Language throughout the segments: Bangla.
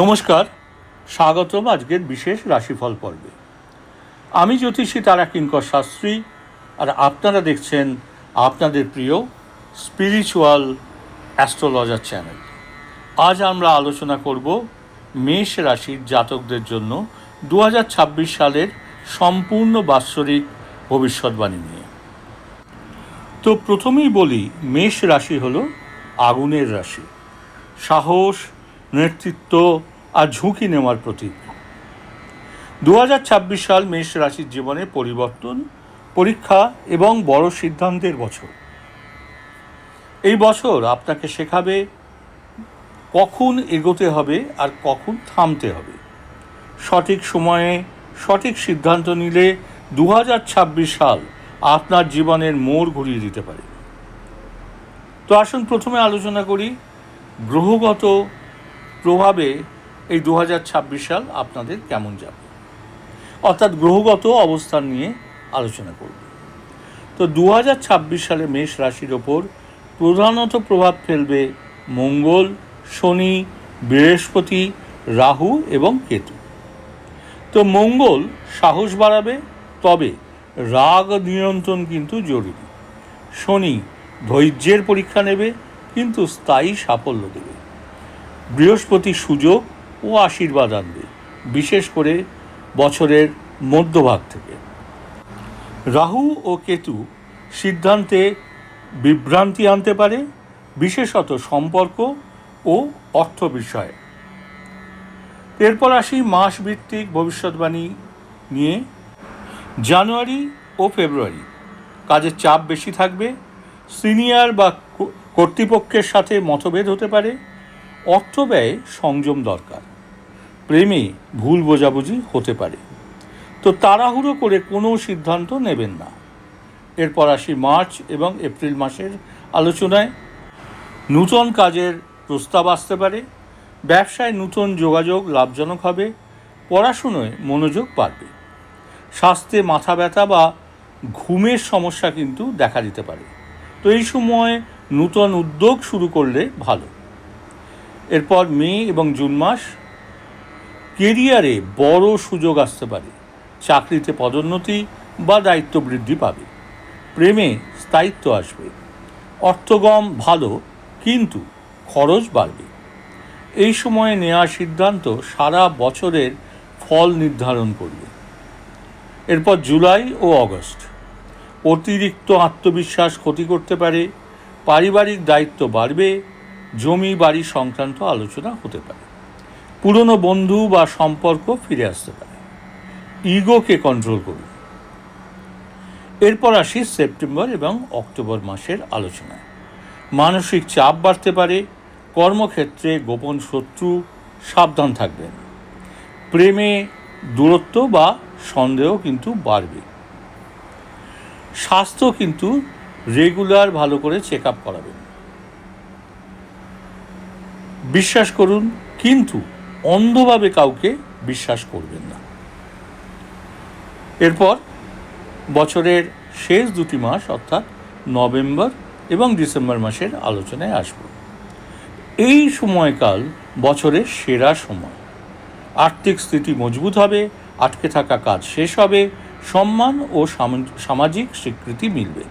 নমস্কার, স্বাগতম আজকের বিশেষ রাশিফল পর্বে। আমি জ্যোতিষী তারা কিঙ্কর শাস্ত্রী, আর আপনারা দেখছেন আপনাদের প্রিয় স্পিরিচুয়াল অ্যাস্ট্রোলজার চ্যানেল আজ আমরা আলোচনা করব মেষ রাশির জাতকদের জন্য দু হাজার ছাব্বিশ সালের সম্পূর্ণ বাৎসরিক ভবিষ্যৎবাণী নিয়ে। তো প্রথমেই বলি, মেষ রাশি হলো আগুনের রাশি। সাহস নেতৃত্ব আর ঝুঁকি নেওয়ার প্রতীক। দু হাজার ছাব্বিশ সাল মেষ রাশির জীবনে পরিবর্তন, পরীক্ষা এবং বড় সিদ্ধান্তের বছর। এই বছর আপনাকে শেখাবে কখন এগোতে হবে আর কখন থামতে হবে। সঠিক সময়ে সঠিক সিদ্ধান্ত নিলে দু হাজার ছাব্বিশ সাল আপনার জীবনের মোড় ঘুরিয়ে দিতে পারে। তো আসুন প্রথমে আলোচনা করি গ্রহগত প্রভাবে এই দু হাজার ছাব্বিশ সাল আপনাদের কেমন যাবে? অর্থাৎ গ্রহগত অবস্থান নিয়ে আলোচনা করব। তো দু হাজার ছাব্বিশ সালে মেষ রাশির ওপর প্রধানত প্রভাব ফেলবে মঙ্গল, শনি, বৃহস্পতি, রাহু এবং কেতু। তো মঙ্গল সাহস বাড়াবে, তবে রাগ নিয়ন্ত্রণ কিন্তু জরুরি। শনি ধৈর্যের পরীক্ষা নেবে, কিন্তু স্থায়ী সাফল্য দেবে। বৃহস্পতি সুযোগ ও আশীর্বাদ আনবে, বিশেষ করে বছরের মধ্যভাগ থেকে। রাহু ও কেতু সিদ্ধান্তে বিভ্রান্তি আনতে পারে, বিশেষত সম্পর্ক ও অর্থ বিষয়ে। এরপর আসি মাস ভিত্তিক ভবিষ্যৎবাণী নিয়ে। জানুয়ারি ও ফেব্রুয়ারি কাজের চাপ বেশি থাকবে, সিনিয়র বা কর্তৃপক্ষের সাথে মতভেদ হতে পারে অর্থ ব্যয়ে সংযম দরকার। প্রেমে ভুল বোঝাবুঝি হতে পারে। তো তাড়াহুড়ো করে কোনো সিদ্ধান্ত নেবেন না। এরপর আসি মার্চ এবং এপ্রিল মাসের আলোচনায়। নূতন কাজের প্রস্তাব আসতে পারে। ব্যবসায় নূতন যোগাযোগ লাভজনক হবে। পড়াশুনোয় মনোযোগ বাড়বে। স্বাস্থ্যে মাথা ব্যথা বা ঘুমের সমস্যা কিন্তু দেখা দিতে পারে। তো এই সময় নূতন উদ্যোগ শুরু করলে ভালো। এরপর মে এবং জুন মাস কেরিয়ারে বড় সুযোগ আসতে পারে। চাকরিতে পদোন্নতি বা দায়িত্ব বৃদ্ধি পাবে। প্রেমে স্থায়িত্ব আসবে। অর্থগম ভালো, কিন্তু খরচ বাড়বে। এই সময়ে নেওয়া সিদ্ধান্ত সারা বছরের ফল নির্ধারণ করবে। এরপর জুলাই ও অগস্ট। অতিরিক্ত আত্মবিশ্বাস ক্ষতি করতে পারে। পারিবারিক দায়িত্ব বাড়বে। জমি বাড়ি সংক্রান্ত আলোচনা হতে পারে। পুরনো বন্ধু বা সম্পর্ক ফিরে আসতে পারে। ইগোকে কন্ট্রোল করুন। এরপর আসি সেপ্টেম্বর এবং অক্টোবর মাসের আলোচনায়। মানসিক চাপ বাড়তে পারে, কর্মক্ষেত্রে গোপন শত্রু সাবধান থাকবেন। প্রেমে দূরত্ব বা সন্দেহ কিন্তু বাড়বে। স্বাস্থ্য কিন্তু রেগুলার ভালো করে চেক আপ করাবেন। বিশ্বাস করুন, কিন্তু অন্ধভাবে কাউকে বিশ্বাস করবেন না। এরপর বছরের শেষ দুটি মাস, অর্থাৎ নভেম্বর এবং ডিসেম্বর মাসের আলোচনায় আসব। এই সময়কাল বছরের সেরা সময়। আর্থিক স্থিতি মজবুত হবে, আটকে থাকা কাজ শেষ হবে, সম্মান ও সাম- সামাজিক স্বীকৃতি মিলবে।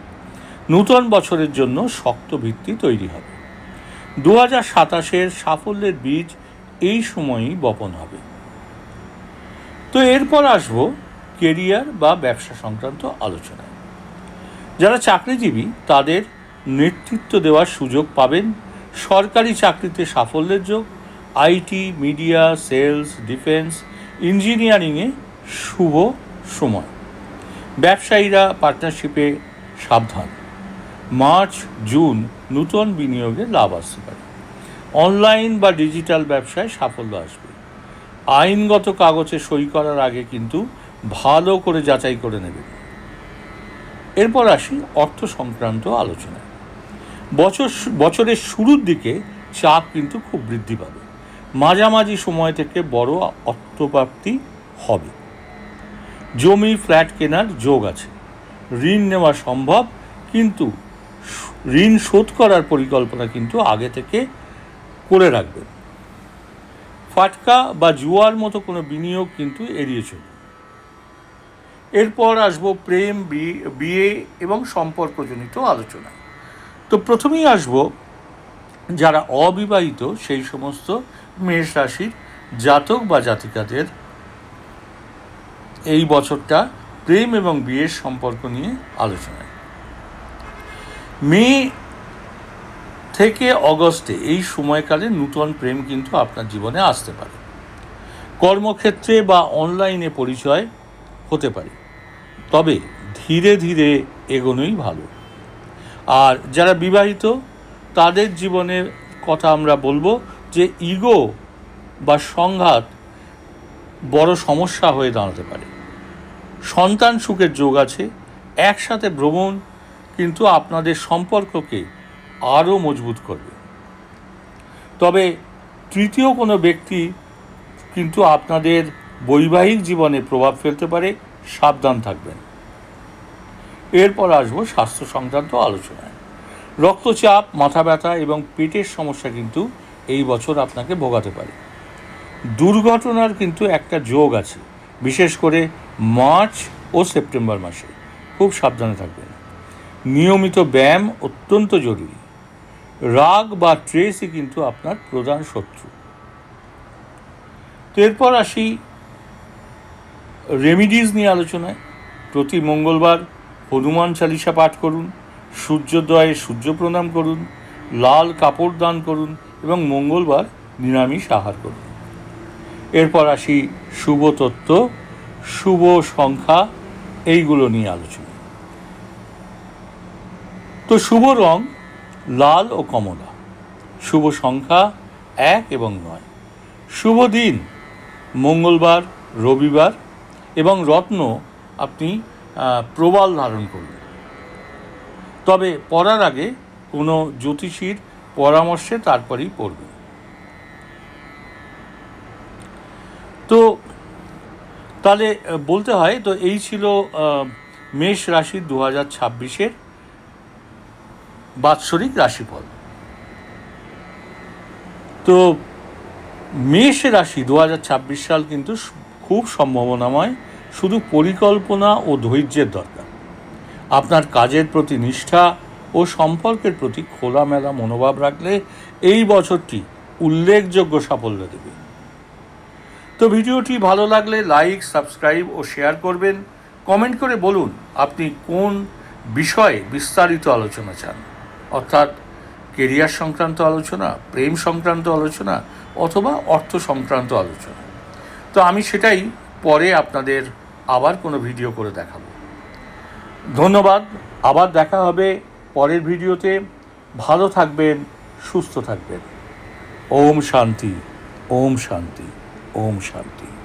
নূতন বছরের জন্য শক্ত ভিত্তি তৈরি হবে। দু হাজার সাতাশের সাফল্যের বীজ এই সময়ই বপন হবে। তো এরপর আসব কেরিয়ার বা ব্যবসা সংক্রান্ত আলোচনায়। যারা চাকরিজীবী, তাদের নেতৃত্ব দেওয়ার সুযোগ পাবেন সরকারি চাকরিতে সাফল্যের যোগ, আইটি, মিডিয়া, সেলস, ডিফেন্স, ইঞ্জিনিয়ারিংয়ে শুভ সময়। ব্যবসায়ীরা পার্টনারশিপে সাবধান। মার্চ, জুন নূতন বিনিয়োগে লাভ আসতে পারে। অনলাইন বা ডিজিটাল ব্যবসায় সাফল্য আসবে। আইনগত কাগজে সই করার আগে কিন্তু ভালো করে যাচাই করে নেবে। এরপর আসি অর্থ সংক্রান্ত আলোচনায়। বছর বছরের শুরুর দিকে চাপ কিন্তু খুব বৃদ্ধি পাবে। মাঝামাঝি সময় থেকে বড় অর্থপ্রাপ্তি হবে। জমি ফ্ল্যাট কেনার যোগ আছে। ঋণ নেওয়া সম্ভব, কিন্তু ঋণ শোধ করার পরিকল্পনা কিন্তু আগে থেকে করে রাখবেন। ফাটকা বা জুয়ার মতো কোনো বিনিয়োগ কিন্তু এড়িয়ে চলুন। এরপর আসব প্রেম বিয়ে এবং সম্পর্কজনিত আলোচনা তো প্রথমেই আসব যারা অবিবাহিত সেই সমস্ত মেষ রাশির জাতক বা জাতিকাদের এই বছরটা প্রেম এবং বিয়ের সম্পর্ক নিয়ে আলোচনায়। মে থেকে অগস্টে এই সময়কালে নূতন প্রেম কিন্তু আপনার জীবনে আসতে পারে। কর্মক্ষেত্রে বা অনলাইনে পরিচয় হতে পারে। তবে ধীরে ধীরে এগোনোই ভালো। আর যারা বিবাহিত, তাদের জীবনের কথা আমরা বলব যে ইগো বা সংঘাত বড় সমস্যা হয়ে দাঁড়াতে পারে। সন্তান সুখের যোগ আছে, একসাথে ভ্রমণ কিন্তু আপনাদের সম্পর্ককে আরও মজবুত করবে। তবে তৃতীয় কোনো ব্যক্তি কিন্তু আপনাদের বৈবাহিক জীবনে প্রভাব ফেলতে পারে, সাবধান থাকবেন। এরপর আসব স্বাস্থ্য সংক্রান্ত আলোচনায়। রক্তচাপ, মাথা ব্যথা এবং পেটের সমস্যা কিন্তু এই বছর আপনাকে ভোগাতে পারে। দুর্ঘটনার কিন্তু একটা যোগ আছে, বিশেষ করে মার্চ ও সেপ্টেম্বর মাসে। খুব সাবধানে থাকবেন। নিয়মিত ব্যায়াম অত্যন্ত জরুরি। রাগ বা ট্রেসই কিন্তু আপনার প্রধান শত্রু। তো এরপর আসি রেমিডিজ নিয়ে আলোচনায়। প্রতি মঙ্গলবার হনুমান চালিসা পাঠ করুন, সূর্যোদয়ে সূর্য প্রণাম করুন, লাল কাপড় দান করুন এবং মঙ্গলবার নিরামিষ আহার করুন। এরপর আসি শুভ তত্ত্ব, শুভ সংখ্যা, এইগুলো নিয়ে আলোচনা। তো শুভ রং লাল ও কমলা। শুভ সংখ্যা এক এবং নয়। শুভ দিন, মঙ্গলবার, রবিবার এবং রত্ন আপনি প্রবাল ধারণ করুন তবে পড়ার আগে কোনো জ্যোতিষীর পরামর্শে তারপরেই পড়বেন। তো তাহলে বলতে হয়, তো এই ছিল মেষ রাশির দু হাজার ছাব্বিশের বাৎসরিক রাশিফল। তো মেষ রাশি দু হাজার ছাব্বিশ সাল কিন্তু খুব সম্ভাবনাময়, শুধু পরিকল্পনা ও ধৈর্যের দরকার। আপনার কাজের প্রতি নিষ্ঠা ও সম্পর্কের প্রতি খোলামেলা মনোভাব রাখলে এই বছরটি উল্লেখযোগ্য সাফল্য দেবে। তো ভিডিওটি ভালো লাগলে লাইক, সাবস্ক্রাইব ও শেয়ার করবেন। কমেন্ট করে বলুন, আপনি কোন বিষয়ে বিস্তারিত আলোচনা চান। অর্থাৎ কেরিয়ার সংক্রান্ত আলোচনা, প্রেম সংক্রান্ত আলোচনা অথবা অর্থ সংক্রান্ত আলোচনা। তো আমি সেটাই পরে আপনাদের আবার কোনো ভিডিও করে দেখাবো। ধন্যবাদ, আবার দেখা হবে পরের ভিডিওতে। ভালো থাকবেন, সুস্থ থাকবেন। ওম শান্তি ওম শান্তি ওম শান্তি।